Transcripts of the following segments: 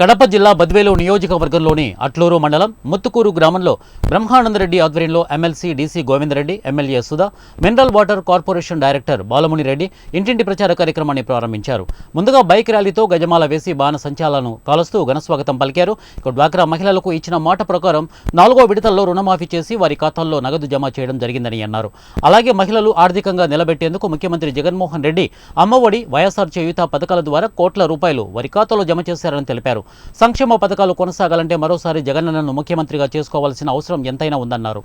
కడప జిల్లా బద్వేలు నియోజకవర్గంలోని అట్లూరు మండలం ముత్తుకూరు గ్రామంలో బ్రహ్మానందరెడ్డి ఆధ్వర్యంలో MLC DC Govindareddy MLA Sudha mineral water corporation director Balamuni Reddy ఇంటింటి ప్రచార కార్యక్రమాన్ని ప్రారంభించారు. ముందుగా బైక్ ర్యాలీతో గజమాల వేసి బాణ సంచాలను కాలుస్తూ ఘనస్వాగతం పలికారు. ఇక డ్వాక్రా మహిళలకు ఇచ్చిన మాట ప్రకారం నాలుగో విడతల్లో రుణమాఫీ చేసి వారి ఖాతాల్లో నగదు జమ చేయడం జరిగిందని అన్నారు. అలాగే మహిళలు ఆర్థికంగా నిలబెట్టేందుకు ముఖ్యమంత్రి జగన్మోహన్ రెడ్డి అమ్మఒడి వైఎస్ఆర్ చేయుత పథకాల ద్వారా కోట్ల రూపాయలు వారి ఖాతాలో జమ చేశారని తెలిపారు. సంక్షేమ పథకాలు కొనసాగాలంటే మరోసారి జగనన్నను ముఖ్యమంత్రిగా చేసుకోవాల్సిన అవసరం ఎంతైనా ఉందన్నారు.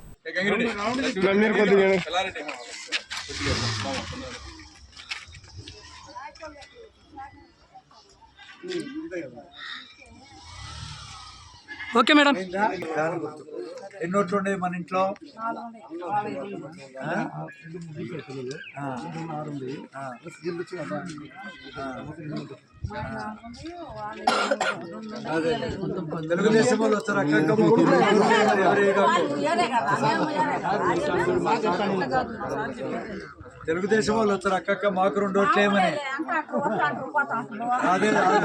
Okay madam. ఎన్ని నోట్లు ఉండేవి మన ఇంట్లో ఆ? తెలుగుదేశం వాళ్ళు వస్తారు తెలుగుదేశం వాళ్ళు వస్తారు అక్కక్క మాకు రెండు ఓట్లు ఏమని? అదే అదే,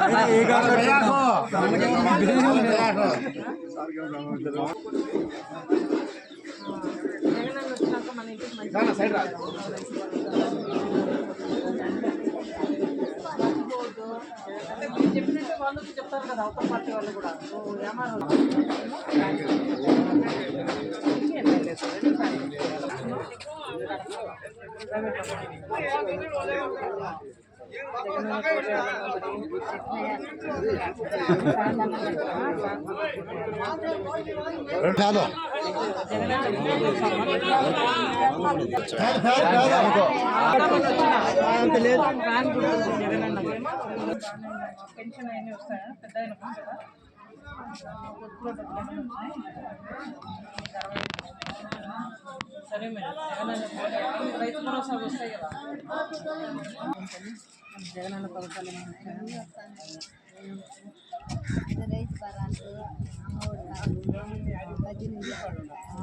ఏ చెప్పినట్టు వాళ్ళు చెప్తారు కదా అవతల పార్టీ వాళ్ళు కూడా. పెద్ద ఆయన వస్తుందా? వస్తాయా డబ్బులు అన్నీ సరే మేడం జగనన్న రైతు భరోసా వస్తాయి కదా జగనన్న పథకాలు రైతు బరాలు అమ్మఒడి